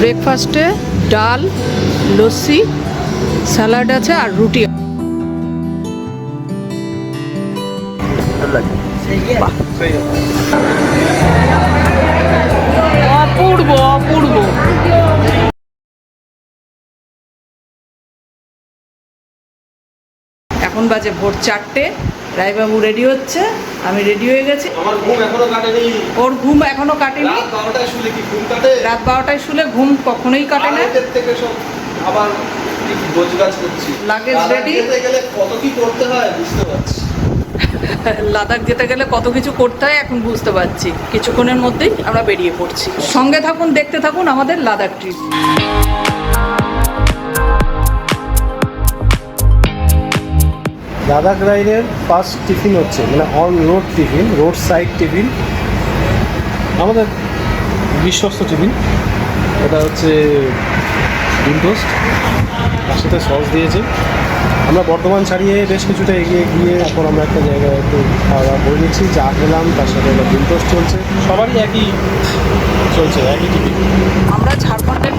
ব্রেকফাস্টে ডাল লস্যি স্যালাড আছে আর রুটি অপূর্ব অপূর্ব। এখন বাজে ভোর চারটে রায়বাবু রেডি হচ্ছে আমি রেডি হয়ে গেছি। ওর ঘুম এখনও কাটেনি। ঘুম কাটে? রাত বারোটায় শুলে ঘুম কখনোই কাটে না। থেকে সব আবার করছি। গেলে কত কি করতে হয় বুঝতে পারছি। লাদাখ যেতে গেলে কত কিছু করতে হয় এখন বুঝতে পারছি। কিছুক্ষণের মধ্যেই আমরা বেরিয়ে পড়ছি। সঙ্গে থাকুন দেখতে থাকুন আমাদের লাদাখ ট্রিপ লাদাখ রাইডের ফার্স্ট টিফিন হচ্ছে মানে on road tiffin road side tiffin আমাদের বিশ্বস্ত টিফিন এটা হচ্ছে ডিম টোস্ট। তার সাথে সস দিয়েছে। আমরা বর্ধমান ছাড়িয়ে বেশ কিছুটা এগিয়ে গিয়ে এখন আমরা একটা জায়গায় একটু খাওয়া দাওয়া করে নিচ্ছি। চা খেলাম, তার সাথে একটা ডিম টোস্ট চলছে। সবারই একই চলছে, একই টিফিন আমরা ঝাড়খণ্ডের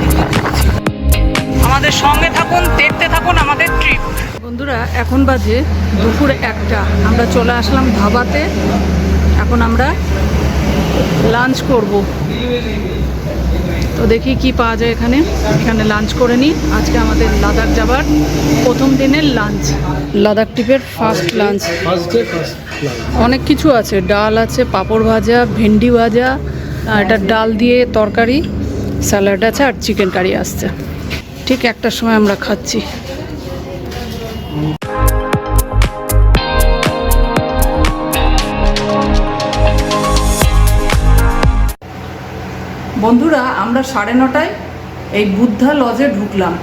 আমাদের সঙ্গে থাকুন, দেখতে থাকুন আমাদের ট্রিপ। বন্ধুরা, এখন বাজে দুপুর একটা। আমরা চলে আসলাম ধাবাতে। এখন আমরা লাঞ্চ করব। তো দেখি কি পাওয়া যায় এখানে। এখানে লাঞ্চ করে নিই। আজকে আমাদের লাদাখ যাবার প্রথম দিনের লাঞ্চ। লাদাখ ট্রিপের ফার্স্ট লাঞ্চ। অনেক কিছু আছে। ডাল আছে পাঁপড় ভাজা ভেন্ডি ভাজা এটা ডাল দিয়ে তরকারি স্যালাড আছে আর চিকেন কারি আসছে। ঠিক একটার সময় আমরা খাচ্ছি। বন্ধুরা আমরা সাড়ে নটায় এই বুদ্ধা লজে ঢুকলাম।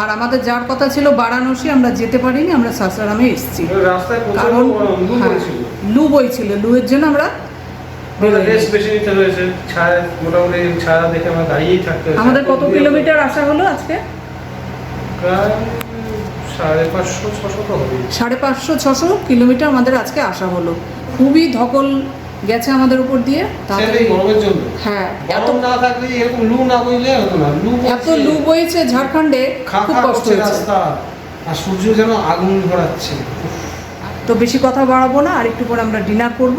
আর আমাদের যার কথা ছিল বারাণসী আমরা যেতে পারিনি আমরা সাসারামে এসেছি। রাস্তায় কারণ হ্যাঁ, লু বইছিল লুয়ের জন্য আমরা আমাদের কত কিলোমিটার আসা হলো আজকে? সাড়ে পাঁচশো ছশো কিলোমিটার আমাদের আজকে আসা হলো। খুবই ধকল গেছে আমাদের উপর দিয়ে হ্যাঁ এত না থাকলে এরকম লু না বইলে হতো না। লু এত লু বইছে ঝাড়খণ্ডে খুব কষ্ট হয়েছে। রাস্তা। আর সূর্য যেন আগুন ধরাচ্ছে। তো বেশি কথা বাড়াবো না আর একটু পরে আমরা ডিনার করব।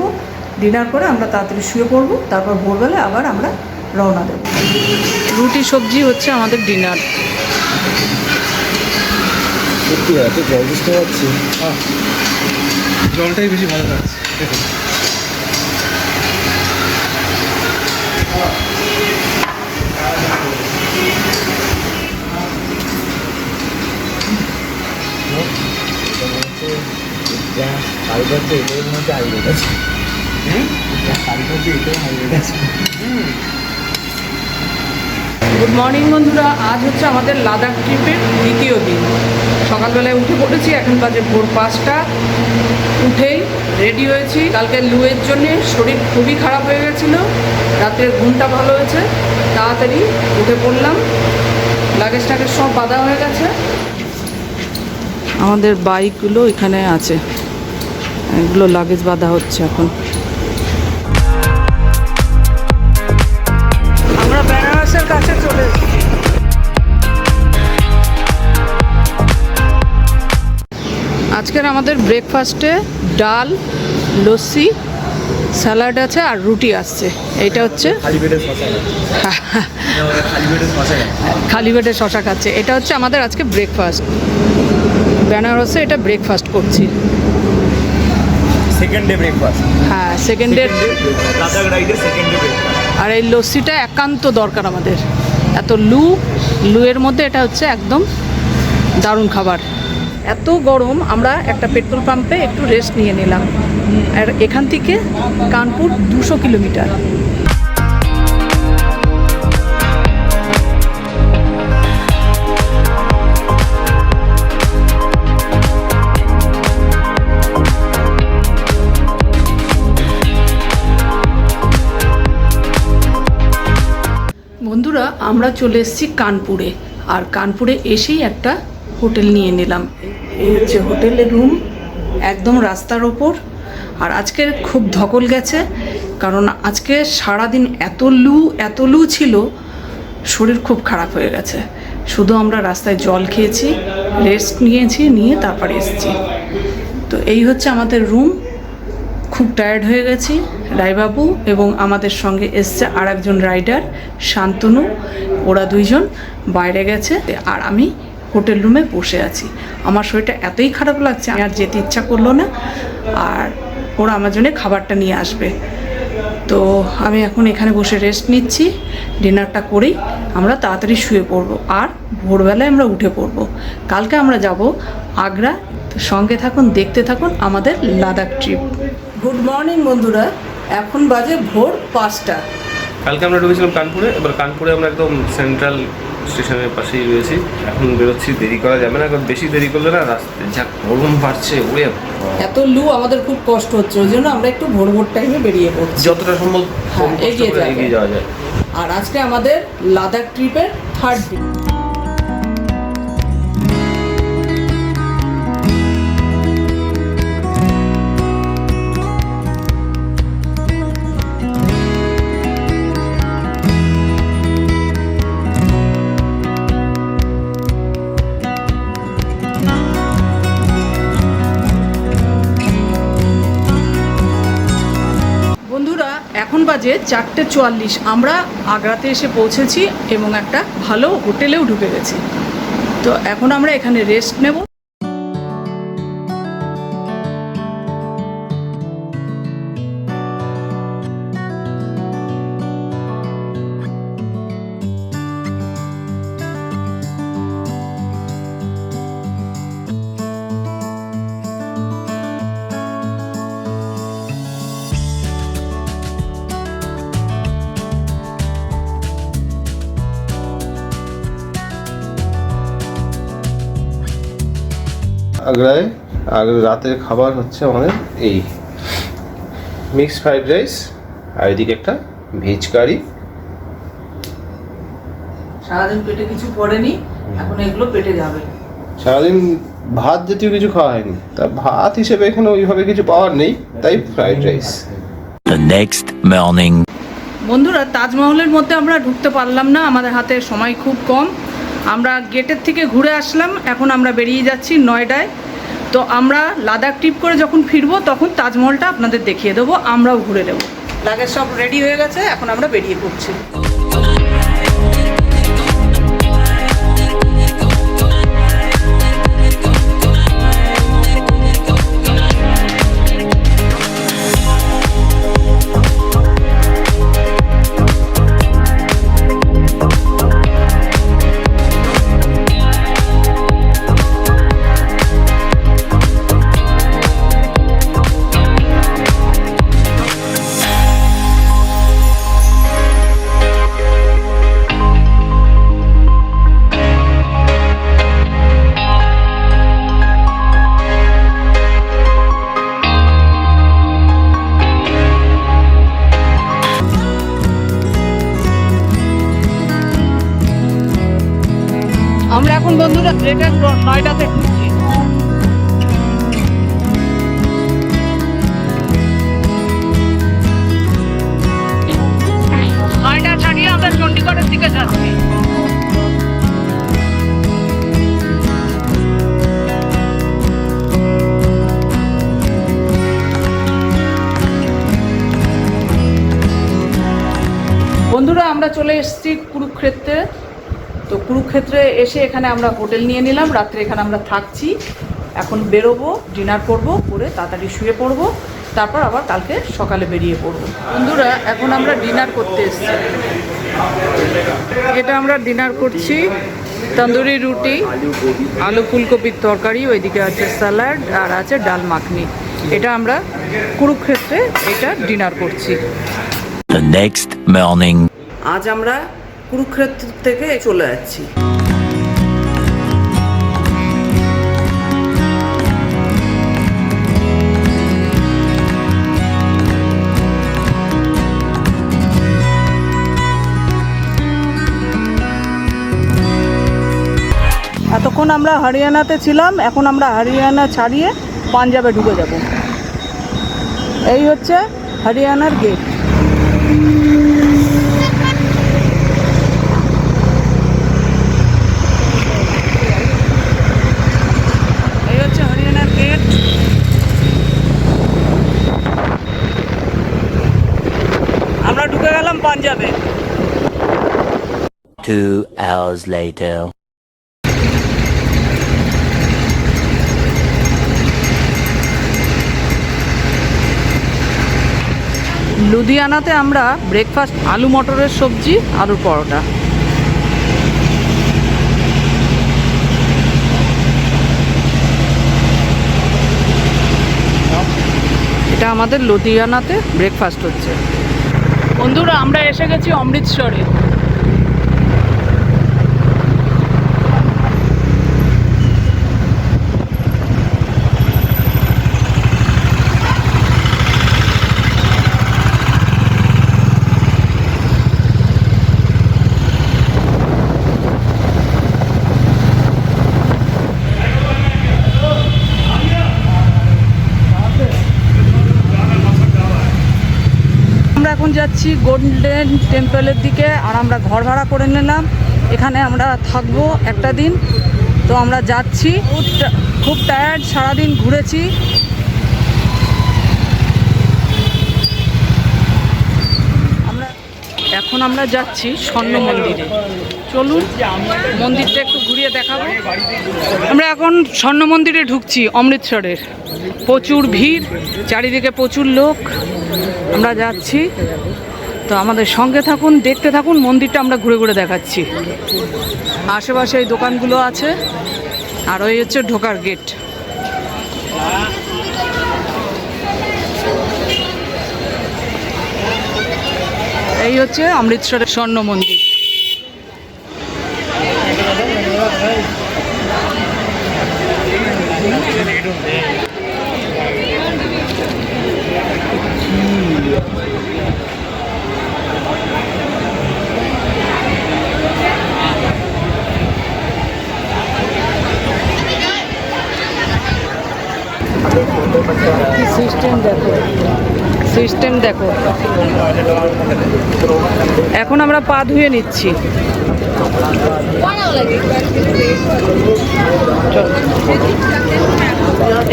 ডিনার করে আমরা তাড়াতাড়ি শুয়ে পড়ব তারপর ভোরবেলা আবার আমরা রওনা দেব। রুটি সবজি হচ্ছে আমাদের ডিনার। সত্যি এত জল বুঝতে পারছি। জলটাই বেশি ভালো লাগছে। গুড মর্নিং বন্ধুরা আজ হচ্ছে আমাদের লাদাখ ট্রিপের দ্বিতীয় দিন। সকালবেলায় উঠে পড়েছি এখন বাজে ভোর পাঁচটা। উঠেই রেডি হয়েছি। কালকে লুয়ের জন্যে শরীর খুবই খারাপ হয়ে গেছিল। রাত্রের ঘুমটা ভালো হয়েছে। তাড়াতাড়ি উঠে পড়লাম। লাগেজ টাগেজ সব বাধা হয়ে গেছে। আমাদের বাইকগুলো এখানে আছে। এগুলো লাগেজ বাঁধা হচ্ছে এখন। আমরা বেনারসের কাছে চলে এসেছি। আজকের আমাদের ব্রেকফাস্টে ডাল লস্যি স্যালাড আছে আর রুটি আসছে। এইটা হচ্ছে পেটে শশা খালি পেটে শশা খাচ্ছে। এটা হচ্ছে আমাদের আজকে ব্রেকফাস্ট বেনারসে এটা ব্রেকফাস্ট করছি। সেকেন্ড ডে ব্রেকফাস্ট হ্যাঁ সেকেন্ডের লাদাখ রাইডের সেকেন্ড ডে ব্রেকফাস্ট আর এই লস্যিটা একান্ত দরকার আমাদের। এত লু লুয়ের মধ্যে এটা হচ্ছে একদম দারুণ খাবার। এত গরম আমরা একটা পেট্রোল পাম্পে একটু রেস্ট নিয়ে নিলাম। আর এখান থেকে কানপুর দুশো কিলোমিটার। আমরা চলে এসেছি কানপুরে। আর কানপুরে এসেই একটা হোটেল নিয়ে নিলাম। এই হচ্ছে হোটেলের রুম, একদম রাস্তার ওপর। আর আজকে খুব ধকল গেছে, কারণ আজকে সারাদিন এত লু এত লু ছিল, শরীর খুব খারাপ হয়ে গেছে। শুধু আমরা রাস্তায় জল খেয়েছি রেস্ট নিয়েছি, নিয়ে তারপরে এসেছি। তো এই হচ্ছে আমাদের রুম। খুব টায়ার্ড হয়ে গেছি, রায়বাবু এবং আমাদের সঙ্গে এসছে আর একজন রাইডার শান্তনু। ওরা দুইজন বাইরে গেছে আর আমি হোটেল রুমে বসে আছি। আমার শরীরটা এতই খারাপ লাগছে আর যেতে ইচ্ছা করল না। আর ওরা আমার জন্য খাবারটা নিয়ে আসবে। তো আমি এখন এখানে বসে রেস্ট নিচ্ছি ডিনারটা করেই আমরা তাড়াতাড়ি শুয়ে পড়ব। আর ভোরবেলায় আমরা উঠে পড়ব। কালকে আমরা যাব আগ্রা সঙ্গে থাকুন, দেখতে থাকুন আমাদের লাদাখ ট্রিপ গুড মর্নিং বন্ধুরা। এখন বাজে ভোর পাঁচটা। কালকে আমরা ঢুকেছিলাম কানপুরে এবার কানপুরে আমরা একদম সেন্ট্রাল স্টেশনের পাশেই রয়েছি। এখন বেরোচ্ছি দেরি করা যাবে না কারণ বেশি দেরি করলে না রাস্তায় যা গরম বাড়ছে ওরে এত লু আমাদের খুব কষ্ট হচ্ছে ওই জন্য আমরা একটু ভোর ভোর টাইমে বেরিয়ে পড়ছি। যতটা সম্ভব হ্যাঁ, এগিয়ে যাওয়া যায়। আর আজকে আমাদের লাদাখ ট্রিপের থার্ড দিন বাজে চারটে চুয়াল্লিশ। আমরা আগ্রাতে এসে পৌঁছেছি এবং একটা ভালো হোটেলেও ঢুকে গেছি। তো এখন আমরা এখানে রেস্ট নেব। আগ্রায়। আর রাতের খাবার হচ্ছে আমাদের এই মিক্সড ফ্রাইড রাইস আর এদিকে একটা ভেজ কারি সারাদিন পেটে কিছু পড়েনি এখন এগুলো পেটে যাবে। সারাদিন ভাত জাতীয় কিছু খাওয়া হয়নি। তা ভাত হিসেবে এখানে ওইভাবে কিছু পাওয়ার নেই তাই ফ্রাইড রাইস next morning. বন্ধুরা তাজমহলের মধ্যে আমরা ঢুকতে পারলাম না। আমাদের হাতে সময় খুব কম। আমরা গেটের থেকে ঘুরে আসলাম, এখন আমরা বেরিয়ে যাচ্ছি নয়ডায়। তো আমরা লাদাখ ট্রিপ করে যখন ফিরবো, তখন তাজমহলটা আপনাদের দেখিয়ে দেবো, আমরাও ঘুরে নেব। লাগেজ সব রেডি হয়ে গেছে, এখন আমরা বেরিয়ে পড়ছি। আমরা এখন বন্ধুরা গ্রেটার নয়ডাতে ঢুকছি। নয়ডা ছাড়িয়ে আমরা চণ্ডীগড়ের দিকে যাচ্ছি। বন্ধুরা, আমরা চলে এসেছি কুরুক্ষেত্রে। কুরুক্ষেত্রে এসে এখানে আমরা হোটেল নিয়ে নিলাম। রাত্রে এখানে আমরা থাকছি। এখন বেরোবো ডিনার করব করে তাড়াতাড়ি শুয়ে পড়ব। তারপর আবার কালকে সকালে বেরিয়ে পড়ব। বন্ধুরা এখন আমরা ডিনার করতে এসেছি। এটা আমরা ডিনার করছি। তন্দুরি রুটি আলু ফুলকপির তরকারি ওইদিকে আছে স্যালাড আর আছে ডাল মাখনি। এটা আমরা কুরুক্ষেত্রে এটা ডিনার করছি। Next আজ আমরা কুরুক্ষেত্র থেকে চলে যাচ্ছি। এতক্ষণ আমরা হরিয়ানাতে ছিলাম, এখন আমরা হরিয়ানা ছাড়িয়ে পাঞ্জাবে ঢুকে যাব। এই হচ্ছে হরিয়ানার গেট গেলাম পাঞ্জাবে Two hours later. লুধিয়ানাতে আমরা ব্রেকফাস্ট আলু মটরের সবজি, আলুর পরোটা। এটা আমাদের লুধিয়ানাতে ব্রেকফাস্ট হচ্ছে। বন্ধুরা, আমরা এসে গেছি অমৃতসরে আমরা এখন যাচ্ছি গোল্ডেন টেম্পলের দিকে আর আমরা ঘর ভাড়া করে নিলাম। এখানে আমরা থাকব একটা দিন। তো আমরা যাচ্ছি। খুব টায়ার্ড সারাদিন ঘুরেছি। এখন আমরা যাচ্ছি স্বর্ণ মন্দিরে। চলুন, মন্দিরটা একটু ঘুরিয়ে দেখাবো। আমরা এখন স্বর্ণ মন্দিরে ঢুকছি অমৃতসরের। প্রচুর ভিড়, চারিদিকে প্রচুর লোক। আমরা যাচ্ছি। তো আমাদের সঙ্গে থাকুন, দেখতে থাকুন, মন্দিরটা আমরা ঘুরে ঘুরে দেখাচ্ছি। আশেপাশে এই দোকানগুলো আছে, আর ওই হচ্ছে ঢোকার গেট। এই হচ্ছে অমৃতসরের স্বর্ণ মন্দির। সিস্টেম দেখো। এখন আমরা পা ধুয়ে নিচ্ছি।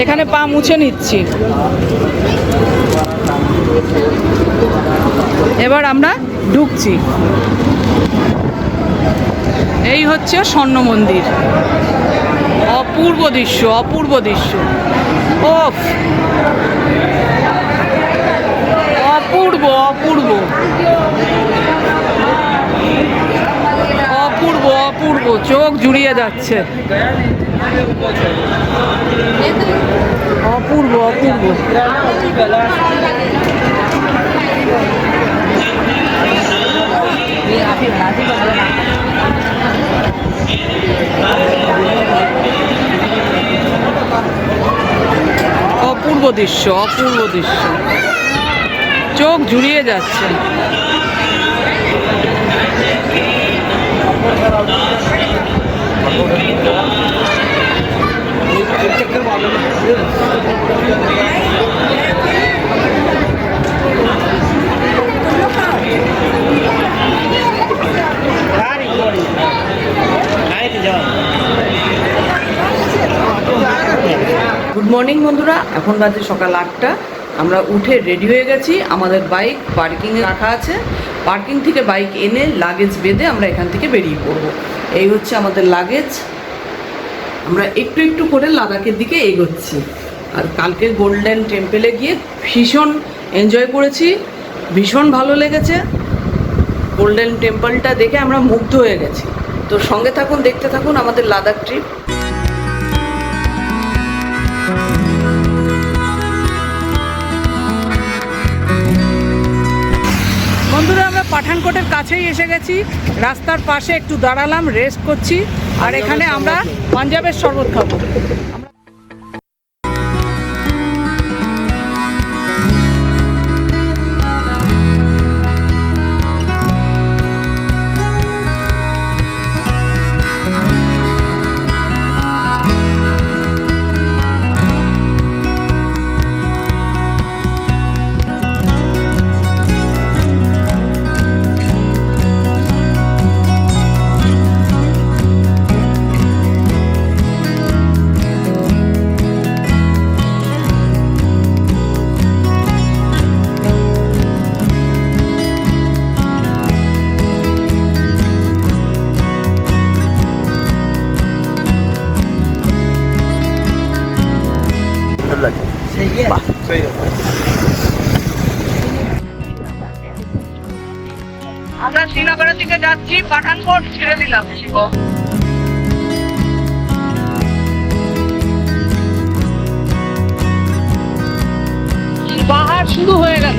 এখানে পা মুছে নিচ্ছি। এবার আমরা ঢুকছি। এই হচ্ছে স্বর্ণ মন্দির। অপূর্ব দৃশ্য অপূর্ব দৃশ্য। ওফ! অপূর্ব অপূর্ব। অপূর্ব অপূর্ব। চোখ জুড়িয়ে যাচ্ছে। অপূর্ব অপূর্ব। অপূর্ব দৃশ্য অপূর্ব দৃশ্য। চোখ জুড়িয়ে যাচ্ছে। গুড মর্নিং বন্ধুরা। এখন বাজে সকাল আটটা। আমরা উঠে রেডি হয়ে গেছি। আমাদের বাইক পার্কিংয়ে রাখা আছে। পার্কিং থেকে বাইক এনে লাগেজ বেঁধে আমরা এখান থেকে বেরিয়ে পড়ব। এই হচ্ছে আমাদের লাগেজ আমরা একটু একটু করে লাদাখের দিকে এগোচ্ছি। আর কালকে গোল্ডেন টেম্পলে গিয়ে ভীষণ এনজয় করেছি। ভীষণ ভালো লেগেছে। গোল্ডেন টেম্পলটা দেখে আমরা মুগ্ধ হয়ে গেছি। তো সঙ্গে থাকুন, দেখতে থাকুন আমাদের লাদাখ ট্রিপ পাঠানকোটের কাছেই এসে গেছি। রাস্তার পাশে একটু দাঁড়ালাম রেস্ট করছি। আর এখানে আমরা পাঞ্জাবের শরবত খাব। দিকে পাঠানকোট ছেড়ে দিলাম পাহাড় শুরু হয়ে গেল।